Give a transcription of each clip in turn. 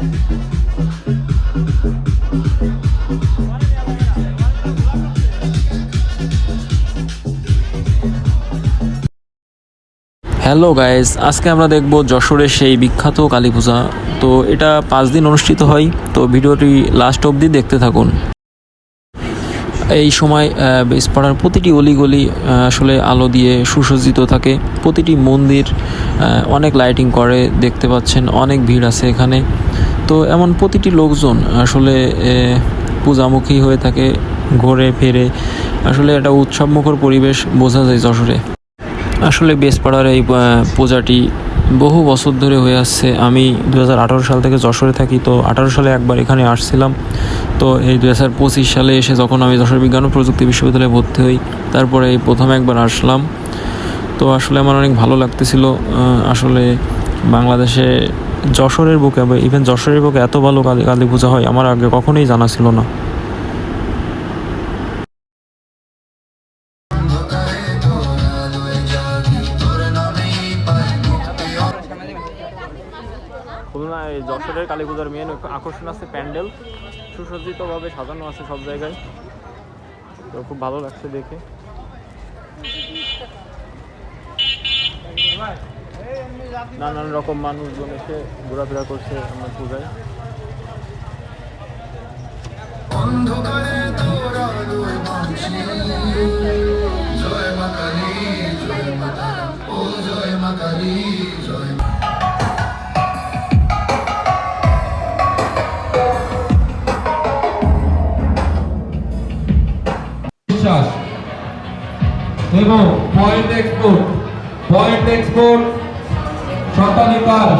Hello guys আজকে আমরা দেখব যশোরের সেই বিখ্যাত কালী পূজা। তো এটা পাঁচ দিন অনুষ্ঠিত হয়। তো ভিডিওটি লাস্ট অবধি দেখতে থাকুন। এই সময় বেসপাড়ার প্রতিটি অলিগলি আসলে আলো দিয়ে সুসজ্জিত থাকে। প্রতিটি মন্দির অনেক লাইটিং করে, দেখতে পাচ্ছেন, অনেক ভিড় আছে এখানে। তো এমন প্রতিটি লোকজন আসলে পূজামুখী হয়ে থাকে ঘোরে ফেরে। আসলে একটা উৎসবমুখর পরিবেশ বোঝা যায় যশোরে। আসলে বেসপাড়ার এই পূজাটি বহু বছর ধরে হয়ে আসছে। আমি দু হাজার আঠেরো সাল থেকে যশোরে থাকি, তো আঠারো সালে একবার এখানে আসছিলাম। তো এই দু হাজার পঁচিশ সালে এসে যখন আমি যশোর বিজ্ঞান ও প্রযুক্তি বিশ্ববিদ্যালয়ে ভর্তি হই, তারপরে এই প্রথম একবার আসলাম। তো আসলে আমার অনেক ভালো লাগতেছিল আসলে বাংলাদেশে যশোরের বুকে ইভেন যশোরের বুকে এত ভালো কালী কালী পূজা হয়, আমার আগে কখনোই জানা ছিল না। খুলনা, এই যশোরের কালী পূজার মেন আকর্ষণ আছে প্যান্ডেল। সুসজ্জিতভাবে সাজানো আছে সব জায়গায়। তো খুব ভালো লাগছে দেখে। নানান রকম মানুষজন এসে ঘোরাফেরা করছে আমার পূজায়। জয় মা কালী জয় মা ও জয় মা কালী জয় মা এবং point export point export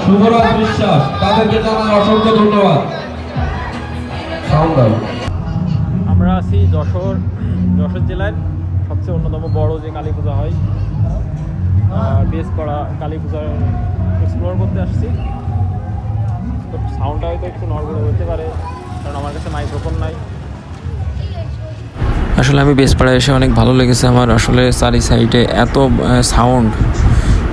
Shubhraj Biswas তাদেরকে জানাই অসংখ্য ধন্যবাদ। আমরা আছি যশোর যশোর জেলার সবচেয়ে অন্যতম বড় যে কালী পূজা হয় বেস করা কালী পূজা এক্সপ্লোর করতে আসছি। তো সাউন্ডটা হয়তো একটু নড়বড়ে হতে পারে কারণ আমার কাছে মাইক্রোফোন নাই। আসলে আমি বেসপাড়ায় এসে অনেক ভালো লেগেছে আমার। আসলে চারি সাইডে এত সাউন্ড